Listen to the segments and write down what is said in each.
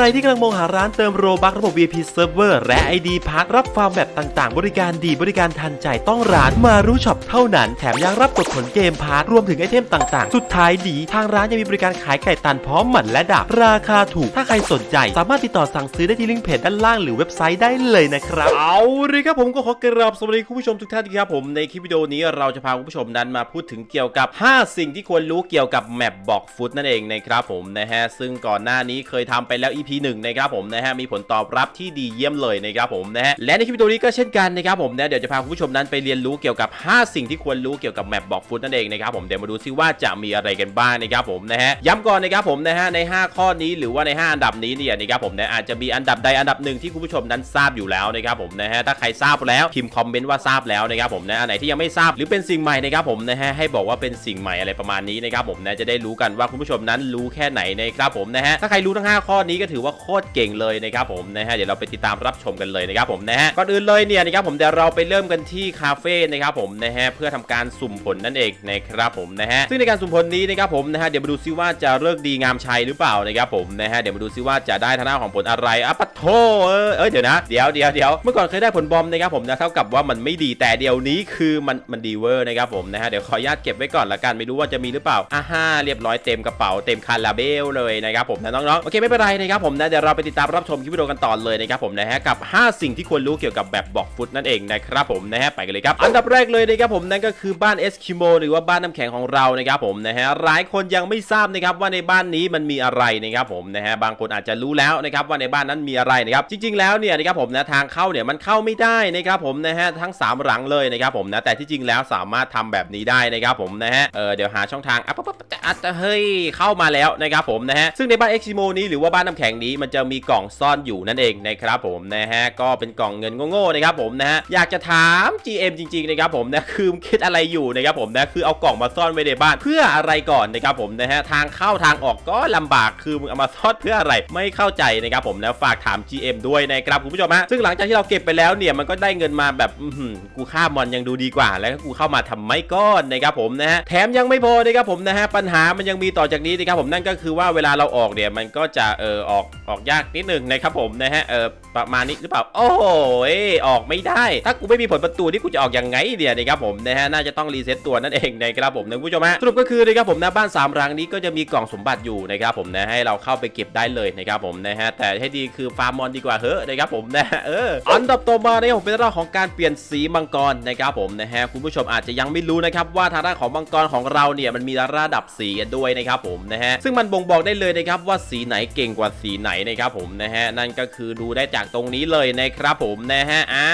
รที่กำลังมองหาร้านเติมโรบักระบบ VIP Server และ ID พักรับฟาร์มแบบต่างๆ บริการดีบริการทันใจต้องร้านมารู้ช็อปเท่านั้น แถมยังรับกดผลเกมพาร์ทรวมถึงไอเทมต่างๆ สุดท้ายดี ทางร้านยังมีบริการขายไก่ตันพร้อมหมันและดาบราคาถูก ถ้าใครสนใจ สามารถติดต่อสั่งซื้อได้ที่ลิงก์เพจด้านล่างหรือเว็บไซต์ได้เลยนะครับ เอาเลยครับผมก็ขอกราบสวัสดีคุณผู้ชมทุกท่านครับผมในคลิปวิดีโอนี้เราจะพาคุณผู้ชมนั้นมาพูดถึงเกี่ยวกับ 5 สิ่งที่ควรรู้เกี่ยวกับแมปบอกฟุตนั่นเองนะครับผมนะฮะซึ่งก่อนหน้านี้เคยทำไปแล้ว EP 1 นะครับผมนะฮะมีผลตอบรับที่ดีเยี่ยมเลยนะครับผมนะฮะและในคลิปวิดีโอนี้ก็เช่นกันนะครับผมนะเดี๋ยวจะพาคุณผู้ชมนั้นไปเรียนรู้เกี่ยวกับ 5 สิ่งที่ควรรู้เกี่ยวกับแมปบอกฟุตนั่นเองนะครับผมเดี๋ยวมาดูซิว่าจะมีอะไรกันบ้างนะครับผมนะฮะย้ำก่อนนะครับผมนะฮะใน 5 ข้อนี้หรือว่าใน 5 อันดับนี้เนี่ยนะครับผมนะอาจจะมีอันดับใดอันดับหนึ่งที่คุณผู้ชมนั้นทราบอยู่แล้วนะครับผมนะฮะถ้าใครทราบแล้วพิมพ์คอมเมนต์ว่าทราบแล้วนะครับผมนะอันไหนที่ยังไม่ทราบหรือเป็นสิ่งใหม่นะครับผมนะฮะให้บอกว่าเป็นสิ่งใหม่อะไรประมาณนี้นะครับผมนะจะได้รู้กันว่าคุณผู้ชมนั้นรู้แค่ไหนนะครับผมนะฮะถ้าใครรู้ทั้ง 5 ข้อนี้ก็ถือือว่าโคตรเก่งเลยนะครับผมนะฮะเดี๋ยวเราไปติดตามรับชมกันเลยนะครับผมนะฮะก่อนอื่นเลยเนี่ยนะครับผมเดี๋ยวเราไปเริ่มกันที่คาเฟ่นะครับผมนะฮะเพื่อทำการสุ่มผลนั่นเองนะครับผมนะฮะซึ่งในการสุ่มผลนี้นะครับผมนะฮะเดี๋ยวมาดูซิว่าจะเลิกดีงามชัยหรือเปล่านะครับผมนะฮะเดี๋ยวมาดูซิว่าจะได้ทางด้านของผลอะไรอะปะโทเออเอ้ยเดี๋ยวนะเดี๋ยวเดี๋ยวเดี๋ยวเมื่อก่อนเคยได้ผลบอมนะครับผมนะเท่ากับว่ามันไม่ดีแต่เดี๋ยวนี้คือมันมันดีเวอร์นะครับผมนะฮะเดี๋ยวขออนุญาตเก็บไว้ก่อนละกันไม่รู้ว่าจะมีหรือเปล่าอ่าฮ่าเรียบร้อยเต็มกระเป๋าเต็มคาราเบลเลยนะครับผมนะน้องๆโอเคไม่เป็นไรนะครับผมนะเดี๋ยวเราไปติดตามรับชมคลิปวิดีโอกันต่อเลยนะครับผมนะฮะกับ 5 สิ่งที่ควรรู้เกี่ยวกับแบบบอกฟุตนั่นเองนะครับผมนะฮะไปกันเลยครับอันดับแรกเลยนะครับผมนั่นก็คือบ้านเอสคิโมหรือว่าบ้านน้ำแข็งของเรานะครับผมนะฮะหลายคนยังไม่ทราบนะครับว่าในบ้านนี้มันมีอะไรนะครับผมนะฮะบางคนอาจจะรู้แล้วนะครับว่าในบ้านนั้นมีอะไรนะครับจริง ๆ แล้วเนี่ยนะครับผมนะทางเข้าเนี่ยมันเข้าไม่ได้นะครับผมนะฮะทั้ง 3 หลังเลยนะครับผมนะแต่ที่จริงแล้วสามารถทำแบบนี้ได้นะครับผมนะฮะเออเดี๋ยวหาช่องทางอะปั๊บปั๊บจะเฮ้ยเข้ามาแล้วนะครับผมนะฮะซึ่งในบ้านเอ็กซิโมนี้หรือว่าบ้านน้ำแข็งนี้มันจะมีกล่องซ่อนอยู่นั่นเองนะครับผมนะฮะก็เป็นกล่องเงินโง่ๆนะครับผมนะฮะอยากจะถาม GM จริงๆนะครับผมนะคือคิดอะไรอยู่นะครับผมนะคือเอากล่องมาซ่อนไว้ในบ้านเพื่ออะไรก่อนนะครับผมนะฮะทางเข้าทางออกก็ลำบากคือมึงเอามาซ่อนเพื่ออะไรไม่เข้าใจนะครับผมนะฝากถาม GM ด้วยนะครับคุณผู้ชมฮะซึ่งหลังจากที่เราเก็บไปแล้วเนี่ยมันก็ได้เงินมาแบบอื้อหือกูฆ่ามอนยังดูดีกว่า แล้วกูเข้ามาทำไม่ก้อนนะครับผมนะฮะแถมยังไม่พอนะครับผมนะฮะปัญหามันยังมีต่อจากนี้นะครับผมนั่นก็คือว่าเวลาเราออกเนี่ยมันก็จะเออออกออกยากนิดหนึ่งนะครับผมนะฮะเออประมาณนี้หรือเปล่า โอ้โหออกไม่ได้ ถ้ากูไม่มีผลประตูนี่กูจะออกยังไงเดียนะครับผมนะฮะน่าจะต้องรีเซ็ตตัวนั่นเองนะครับผมนะคุณผู้ชมฮะสรุปก็คือนะครับผมนะบ้านสามรังนี้ก็จะมีกล่องสมบัติอยู่นะครับผมนะให้เราเข้าไปเก็บได้เลยนะครับผมนะฮะแต่ให้ดีคือฟาร์มมอนดีกว่าเฮ้อนะครับผมนะเอออันดับต่อมาเนี่ยผมเป็นเรื่องของการเปลี่ยนสีมังกรนะครับผมนะฮะคุณผู้ชมอาจจะยังไม่รู้นะครับว่าทางด้านของมังกรของเราเนี่ยมันมีระดับสีด้วยนะครับผมนะฮะซึ่งมันบ่งบอกได้เลยนะครับว่าสีไหนเก่งกว่าสีไหนนะครับผมนะฮะนั่นก็คือดูได้จากตรงนี้เลยนะครับผมนะฮะอ่า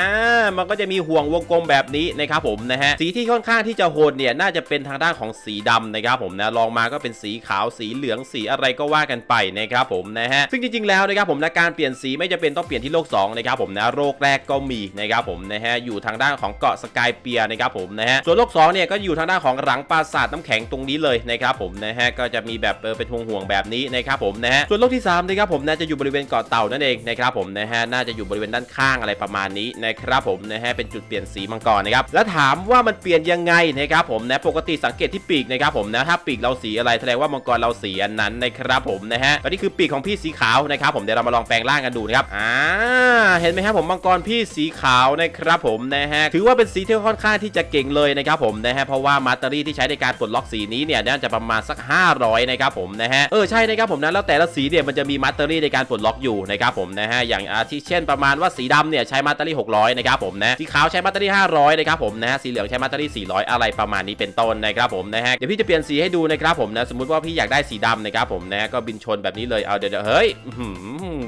มันก็จะมีห่วงวงกลมแบบนี้นะครับผมนะฮะสีที่ค่อนข้างที่จะโหดเนี่ยน่าจะเป็นทางด้านของสีดำนะครับผมนะลองมาก็เป็นสีขาวสีเหลืองสีอะไรก็ว่ากันไปนะครับผมนะฮะซึ่งจริงๆแล้วนะครับผมนะการเปลี่ยนสีไม่จะเป็นต้องเปลี่ยนที่โลก2นะครับผมนะโลกแรกก็มีนะครับผมนะฮะอยู่ทางด้านของเกาะสกายเปียนะครับผมนะฮะส่วนโลก2เนี่ยก็อยู่ทางด้านของหลังปราสาทน้ำแข็งตรงนี้เลยนะครับผมนะฮะก็จะมีแบบเออเป็นห่วงห่วงๆแบบนี้นะครับผมนะฮะส่วนโลกที่3นะครับผมนะจะอยู่บริเวณเกาะเต่านั่นเองนะครับผมนะฮะน่าจะอยู่บริเวณด้านข้างอะไรประมาณนี้นะครับผมนะฮะเป็นจุดเปลี่ยนสีมังกรนะครับแล้วถามว่ามันเปลี่ยนยังไงนะครับผมนะปกติสังเกตที่ปีกนะครับผมนะถ้าปีกเราสีอะไรแสดงว่ามังกรเราสีอันนั้นนะครับผมนะฮะตอนนี้คือปีกของพี่สีขาวนะครับผมเดี๋ยวเรามาลองแปลงร่างกันดูนะครับอ่าเห็นไหมครับผมมังกรพี่สีขาวนะครับผมนะฮะถือว่าเป็นสีที่ค่อนข้างที่จะเก่งเลยนะครับผมนะฮะเพราะว่ามาสเตอรี่ที่ใช้ในการปลดล็อกสีนี้เนี่ยน่าจะประมาณสัก 500นะครับผมนะฮะเออใช่นะครับผมนะแล้วแต่ละสีเนี่ยมันจะมีมาสเตอรี่ในการปลดล็อกอยู่นะครับผมนะฮะอย่างอาทิเช่นประมาณว่าสีดำเนี่ยใช้มาสเตอรี่600นะครับผมนะสีขาวใช้มาสเตอรี่500นะครับผมนะฮะสีเหลืองใช้มาสเตอรี่400 อะไรประมาณนี้เป็นต้นนะครับผมนะฮะเดี๋ยวพี่จะเปลี่ยนสีให้ดูนะครับผมนะสมมติว่าพี่อยากได้สีดำนะครับผมนะก็บินชนแบบนี้เลยเอาเดี๋ยวเฮ้ย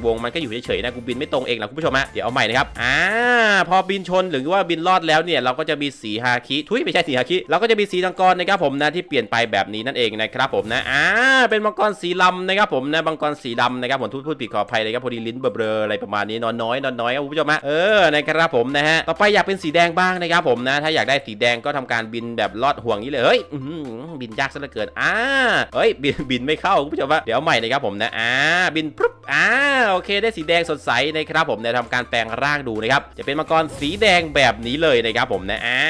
วงมันก็อยู่เฉยๆนะกูบินไม่ตรงเองนะคุณผู้ชมฮะเดี๋ยวเอาใหม่นะครับอ่าพอบินชนหรือว่าบินรอดแล้วเนี่ยเราก็จะมีสีฮาคิทุยไม่ใช่สีฮาคิเราก็จะมีสีตังกรนะครับผมนะที่เปลี่ยนไปแบบนี้นั่นเองนะครับผมนะอ่าเป็นมังกรสีลำนะครับผมนะมังกรสีดำนะครับผมพูดพูดผิดขออภัยเลยครับพอดีลิ้นเบลออะไรประมาณนี้นอนน้อยนอนน้อยครับคุณผู้ชมฮะเออนะครับผมนะฮะต่อไปอยากเป็นสีแดงบ้างนะครับผมนะถ้าอยากได้สีแดงก็ทำการบินแบบลอดห่วงนี้เลยเฮ้ยบินยากซะเหลือเกินอ่าเฮ้ยบินบินไม่เข้าคุณผู้ชมฮะเดี๋ยวใหม่นะครับผมนะอ่าบินปุ๊บอ่าโอเคได้สีแดงสดใสนะครับผมเนี่ยทำการแปลงร่างดูนะครับจะเป็นมังกรสีแดงแบบนี้เลยนะครับผมนะอ่า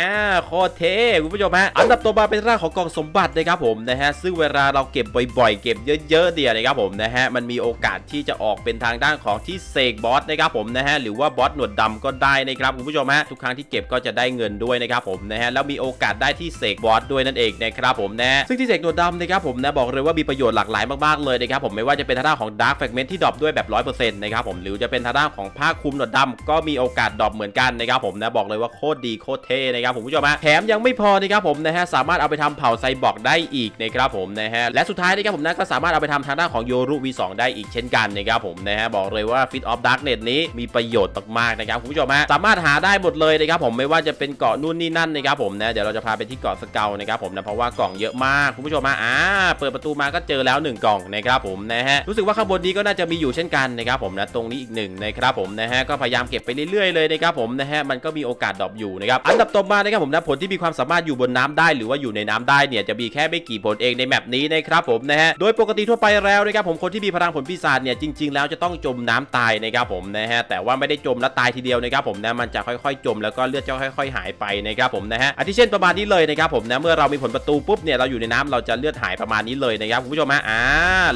โคตรเท่คุณผู้ชมฮะอันดับต่อมาเป็นร่างของกองสมบัตินะครับผมนะฮะซึ่งเวลาเราเก็บบ่อยๆ เก็บเยอะๆเดียวนะครับผมนะฮะมันมีโอกาสสที่จะออกเป็นทางด้านของที่เสกบอสนะครับผมนะฮะหรือว่าบอสหนวดดำก็ได้นะครับคุณผู้ชมฮะทุกครั้งที่เก็บก็จะได้เงินด้วยนะครับผมนะฮะแล้วมีโอกาสได้ที่เสกบอสด้วยนั่นเองนะครับผมนะซึ่งที่เสกหนวดดำนะครับผมนะบอกเลยว่ามีประโยชน์หลากหลายมากๆเลยนะครับผมไม่ว่าจะเป็นทางด้านของดาร์กแฟกเมนที่ดรอปด้วยแบบ100%นะครับผมหรือจะเป็นทางด้านของผ้าคลุมหนวดดำก็มีโอกาสดรอปเหมือนกันนะครับผมนะบอกเลยว่าโคตรดีโคตรเท่นะครับผมผู้ชมฮะแถมยังไม่พอนะครับผมนะฮะสามารถเอาไปทำเผาไซบอร์กได้อีกนะครับผมนะฮะและสุดท้ายนะครับผมนะก็สามารถเอาไปทำทางด้านของโยรุ V2 ได้อีกเช่นกันนะครับผมนะฮะบอกเลยว่า Fit of Darkness นี้มีประโยชน์มากๆนะครับคุณผู้ชมฮะสามารถหาได้หมดเลยนะครับผมไม่ว่าจะเป็นเกาะนู่นนี่นั่นนะครับผมนะเดี๋ยวเราจะพาไปที่เกาะสเกลนะครับผมนะเพราะว่ากล่องเยอะมากคุณผู้ชมฮะอ่าเปิดประตูมาก็เจอแล้วหนึ่งกล่องนะครับผมนะฮะรู้สึกว่าข้างบนนี้ก็น่าจะมีอยู่เช่นกันนะครับผมนะตรงนี้อีกหนึ่งนะครับผมนะฮะก็พยายามเก็บไปเรื่อยๆเลยนะครับผมนะฮะมันก็มีโอกาสดรอปอยู่นะครับอันดับต่อมานะครับผมนะผลที่มีความสามารถอยู่บนน้ำได้ หรือว่าอยู่ในน้ำได้เนี่ยจะมีแค่ไม่กี่ผลเองในแมปนี้นะครับผมนะฮะโดยปกติทั่วไปแล้วนะครับผมคนที่มีพลังผลปีศาจเนี่ยจริง ๆ แล้วจะต้องจมน้ำตายนะครับผมนะฮะแต่ว่าไม่ได้จมแล้วตายทีเดียวนะครับผมนะมันจะค่อยๆ จมแล้วก็เลือดจะค่อย ๆ หายไปนะครับผมนะฮะอาทิเช่นประมาณนี้เลยนะครับผมนะเมื่อเรามีผลประตูปุ๊บเนี่ยเราอยู่ในน้ำเราจะเลือดหายประมาณนี้เลยนะครับคุณผู้ชมฮะอ่า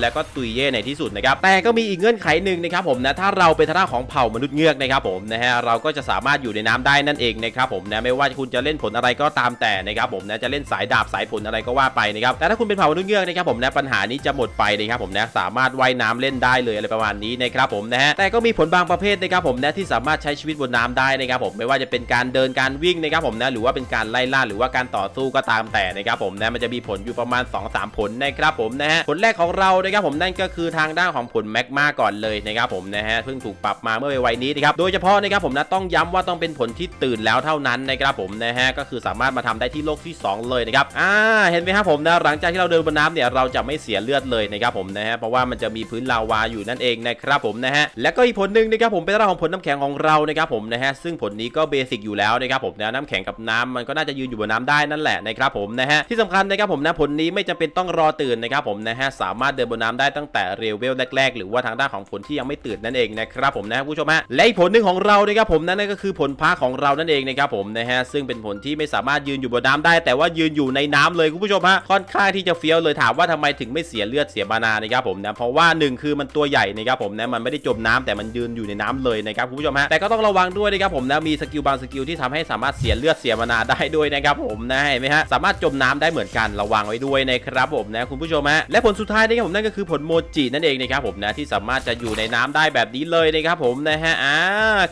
แล้วก็ตุยเย่ในที่สุดนะครับแต่ก็มีอีกเงื่อนไขหนึ่งนะครับผมนะถ้าเราเป็นทาาของเผ่ามนุษย์เงือกนะครับผมนะฮะเราก็จะสามารถอยู่ในน้ำได้นั่นเองนะครับผมนะไม่ว่าคุณจะเล่นผลอะไรก็ตามแต่นะครับผมนะจะเล่นสายดาบสายผลอะไรก็ว่าไปนะครับแต่ถ้าคุณเป็นเผ่ามนุษย์เงือกนะครับผมนะปัญหานี้จะหมดไปนะครับผมนะสามารถว่ายน้ำเล่นได้ได้เลยอะไรประมาณนี้นะครับผมนะฮะแต่ก็มีผลบางประเภทนะครับผมนะที่สามารถใช้ชีวิตบนน้ำได้นะครับผมไม่ว่าจะเป็นการเดินการวิ่งนะครับผมนะหรือว่าเป็นการไล่ล่าหรือว่าการต่อสู้ก็ตามแต่นะครับผมนะมันจะมีผลอยู่ประมาณ 2-3 ผลนะครับผมนะฮะผลแรกของเรานะครับผมนั่นก็คือทางด้านของผลแมกมาก่อนเลยนะครับผมนะฮะเพิ่งถูกปรับมาเมื่อวัยนี้นะครับโดยเฉพาะนะครับผมนะต้องย้ำว่าต้องเป็นผลที่ตื่นแล้วเท่านั้นนะครับผมนะฮะก็คือสามารถมาทำได้ที่โลกที่ 2 เลยนะครับอ่าเห็นไหมครับผมนะหลังจากที่เราเดินบนน้ำเนี่ยเราจะไม่เสียเลือดเลยนะครับผมนะฮะเพราะว่ามันจะมีพื้นลาวาอยู่นั่นเองนะครับผมนะฮะและก็อีกผลหนึ่งนะครับผมเป็นเรื่องของผลน้ำแข็งของเรานะครับผมนะฮะซึ่งผลนี้ก็เบสิกอยู่แล้วนะครับผมนะน้ำแข็งกับน้ำมันก็น่าจะยืนอยู่บนน้ำได้นั่นแหละนะครับผมนะฮะที่สำคัญนะครับผมนะผลนี้ไม่จำเป็นต้องรอตื่นนะครับผมนะฮะสามารถเดินบนน้ำได้ตั้งแต่เรเวลแรก ๆ หรือว่าทางด้านของผลที่ยังไม่ตื่นนั่นเองนะครับผมนะผู้ชมฮะและอีกผลหนึ่งของเรานะครับผมนั่นก็คือผลพ้าของเรานั่นเองนะครับผมนะฮะซึ่งเป็นผลที่ไม่สามารถยืนอยู่บนน้ำได้ แต่ว่ายืนอยู่ในน้ำเลยคุณผู้ชมฮะค่อนข้างที่จะเฟี้ยวเลยถามว่าทำไมถึงไม่เสียเลือดเสียมานานะครับผมนะเพราะว่าหนึ่งคือมันตัวใหญ่นะครับผมนะมันไม่ได้จมน้ำแต่มันยืนอยู่ในน้ำเลยนะครับคุณผู้ชมฮะแต่ก็ต้องระวังด้วยนะครับผมนะมีสกิลบางสกิลที่ทำให้สามารถเสียเลือดเสียมานาได้ด้วยนะครับผมนะเห็นไหมฮะสามารถจมน้ำได้เหมือนกันระวังไว้ด้วยนะครับผมนะคุณผู้ชมฮะและผลสุดท้ายนะครับผมนั่นก็คือผลโมจินั่นเองนะครับผมนะที่สามารถจะอยู่ในน้ำได้แบบนี้เลยนะครับผมนะฮะอ่า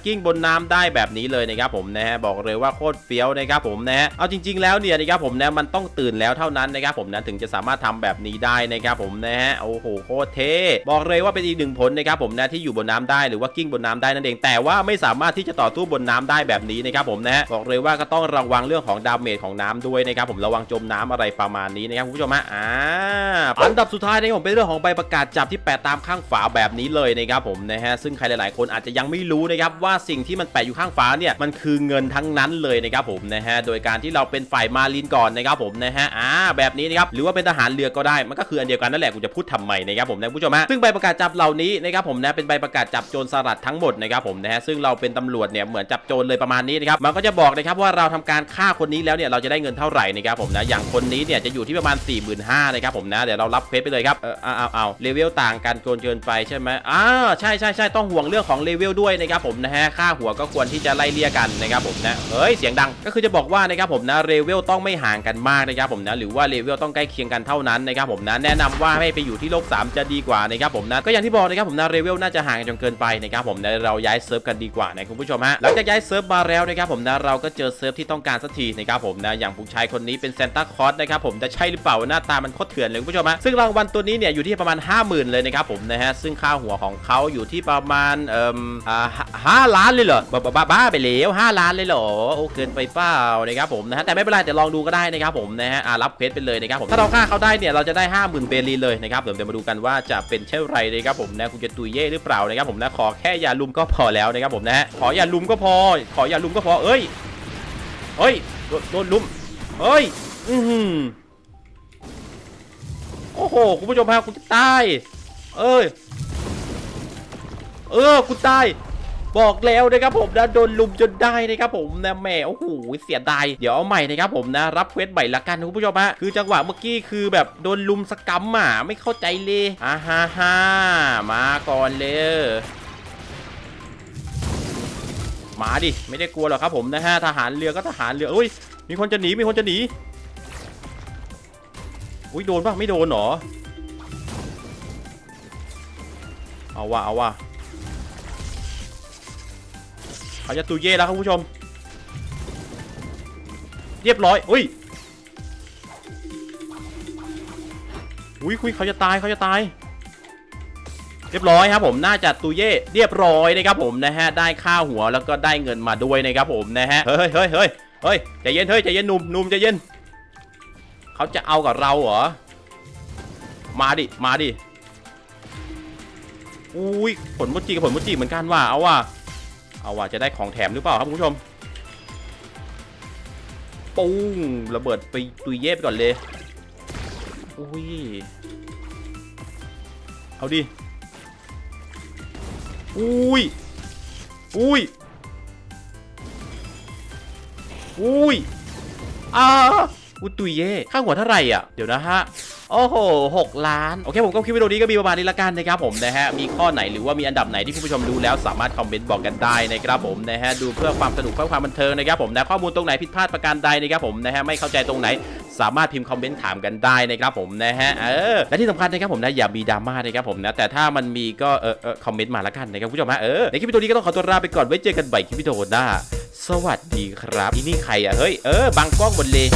กิ้งบนน้ำได้แบบนี้เลยนะครับผมนะฮะบอกเลยว่าโคตรเฟี้ยวนะครับผมนะฮะเอาจริง ๆแล้วเนี่ยนะครับผมนะมันต้องตื่นแล้วเท่านั้นนะครับผมนะถึงจะสามารถทำแบบนี้ได้นะครับผมนะฮะโอ้โหโคตรเท่บอกเลยว่าเป็นอีกหนึ่งผลนะครับผมนะที่อยู่บนน้ำได้หรือว่ากิ้งบนน้ำได้นั่นเอง แต่ว่าไม่สามารถที่จะต่อสู้บนน้ำได้แบบนี้นะครับผมนะบอกเลยว่าก็ต้องระวังเรื่องของดาเมจของน้ำด้วยนะครับผมระวังจมน้ำอะไรประมาณนี้นะครับคุณผู้ชมฮะอ่าอันดับสุดท้ายนผมเป็นเรื่องของใบประกาศจับที่แปะตามข้างฝาแบบนี้เลยนะครับผมนะฮะซึ่งใครหลาย ๆ คนอาจจะยังไม่รู้นะครับว่าสิ่งที่มันแปะอยู่ข้างฝาเนี่ยมันคือเงินทั้งนั้นเลยนะครับผมนะฮะโดยการที่เราเป็นฝ่ายมารีนก่อนนะครับผมนะฮะอ่าแบบนี้นะครับหรือว่าเป็นทหารเรือก็ได้มันก็คืออันเดียวกันนั่นแหละกูจะพูดทำไมนะครับผมนะผู้ชมฮะซึ่งใบประกาศจับเหล่านี้นะครับผมนะเป็นใบประกาศจับโจรสลัดทั้งหมดนะครับผมนะฮะซึ่งเราเป็นตำรวจเนี่ยเหมือนจับโจรเลยประมาณนี้นะครับมันก็จะบอกนะครับว่าเราทำการฆ่าคนนี้แล้วเนี่ยเราจะได้เงินเท่าไหร่นะครับผมนะอย่างคนนี้เนี่ยจะอยู่ที่ประมาณ4 5 0 0 0นะครับผมนะเดี๋ยวเรารับเควสไปเลยครับเออเอาเอาเอาเลเวลต่างกันเกินเกินไปใช่ไหมอ้าใช่ใช่ใช่ต้องห่วงเรื่องของเลเวลด้วยนะครับผมนะฮะค่าหัวก็ควรที่จะไล่เลี่ยกันนะครับผมนะเฮ้ยเสียงดังก็คือจะบอกว่านะครับผมนะเลเวลต้องไม่ห่างกันมากนะครับผมนะหรือว่าเลเวลต้องใกล้เคียงกันเท่านั้นนะครับผมนะแนะนำว่าให้ไปอยู่ที่โลก 3 จะดีกว่านะครับผมนะก็อย่างที่บอกนะครับผมนะเลเวลน่าจะห่างกันจนเกินไปนะครับผมนะเราย้ายเซิร์ฟกันดีกว่านะคุณผู้ชมฮะหลังจากย้ายเซิร์ฟมาแล้วนะครับผมนะเราก็เจอเซิร์ฟที่ต้องการสักทีนะครับผมนะอย่างผู้ชายคนนี้เป็นเซนต้าคอสนะครับผมจะใช่หรือเปล่าหน้าตามันโคตรเถื่อนเลยคุณผู้ชมฮะซึ่งรางวัลตัวนี้เนี่ยอยู่ที่ประมาณ 50,000 เลยนะครับผมนะฮะซึ่งค่าหัวของเขาอยู่ที่ประมาณเอ่ออห้าล้านเลยเหรอบ้าบ้าบ้าไปแล้ว5ล้านเลยเหรอโอ้เกินไปเปล่านะครับผมนะฮะแต่ไม่เป็นไรแต่ลองดูก็ได้นะครับผมนะฮะรับเควสไปเลยนะครับผมถ้าเราฆ่าเขาได้เนี่ยเราจะได้ 50,000เบลีเลยนะครับเดี๋ยวมาดูกันว่าจะเป็นเช่นไรนะครับผมนะคุณจะตุยเย่หรือเปล่านะครับผมนะขอแค่อย่าลุมก็พอแล้วนะครับผมนะฮะขออย่าลุมก็พอ ขออย่าลุมก็พอเอ้ยเอ้ยโดนโดนลุมเอ้ยอือหือโอ้โหคุณผู้ชมฮะคุณจะตายเอ้ยเออกูตาย บอกแล้วนะครับผมนะโดนลุมจนได้นะครับผมนะแหมโอ้โหเสียดายเดี๋ยวเอาใหม่นะครับผมนะรับเควสใหม่ละกันคุณผู้ชมฮะคือจังหวะเมื่อกี้คือแบบโดนลุมสกรรมอะไม่เข้าใจเลยอ่าฮ่าฮ่ามาก่อนเลยมาดิไม่ได้กลัวหรอกครับผมนะฮะทหารเรือก็ทหารเรืออุ้ยมีคนจะหนีมีคนจะหนีอุ้ยโดนปะไม่โดนหรอเอาว่ะเอาว่ะ เขาจะตูเย่แล้วครับผู้ชม เรียบร้อย อุ้ย อุ้ยคุยเขาจะตายเขาจะตาย เรียบร้อยครับผม น่าจะตูเย่เรียบร้อยนะครับผมนะฮะ ได้ค่าหัวแล้วก็ได้เงินมาด้วยนะครับผมนะฮะ เฮ้ยเฮ้ยเฮ้ยเฮ้ยใจเย็นเฮ้ยใจเย็นหนุ่มหนุ่มใจเย็น เขาจะเอากับเราเหรอ มาดิ มาดิอุ้ยผลมุจิกับผลมุจิเหมือนกันว่ะเอาว่ะ เอาว่าจะได้ของแถมหรือเปล่าครับคุณผู้ชมปุ้งระเบิดไปตุยเย็บก่อนเลยอุ้ยเอาดิอุ้ยอุ้ยอุ้ยอ่า อุตุยเย่ค่าหัวเท่าไหร่อะ เดี๋ยวนะฮะ โอ้โหหกล้าน โอเค ผมก็คลิปวิดีโอนี้ก็มีประมาณนี้ละกันนะครับผมนะฮะ มีข้อไหนหรือว่ามีอันดับไหนที่คุณผู้ชมรู้แล้วสามารถคอมเมนต์บอกกันได้นะครับผมนะฮะ ดูเพื่อความสนุกเพื่อความบันเทิงนะครับผมนะ ข้อมูลตรงไหนผิดพลาดประการใดนะครับผมนะฮะ ไม่เข้าใจตรงไหนสามารถพิมพ์คอมเมนต์ถามกันได้นะครับผมนะฮะ เออ และที่สำคัญนะครับผมนะอย่ามีดราม่านะครับผมนะ แต่ถ้ามันมีก็เออเออคอมเมนต์มาละกันนะครับผู้ชมฮะ เออ ในคลิปวิดีโอนี้ก็ต้องขอตัวลาไปก่อน ไว้เจอกันใหม่คลิปวิดีโอหน้า สวัสดีครับอีนี่ใครอะ เฮ้ย เออบังกล้องหมดเลย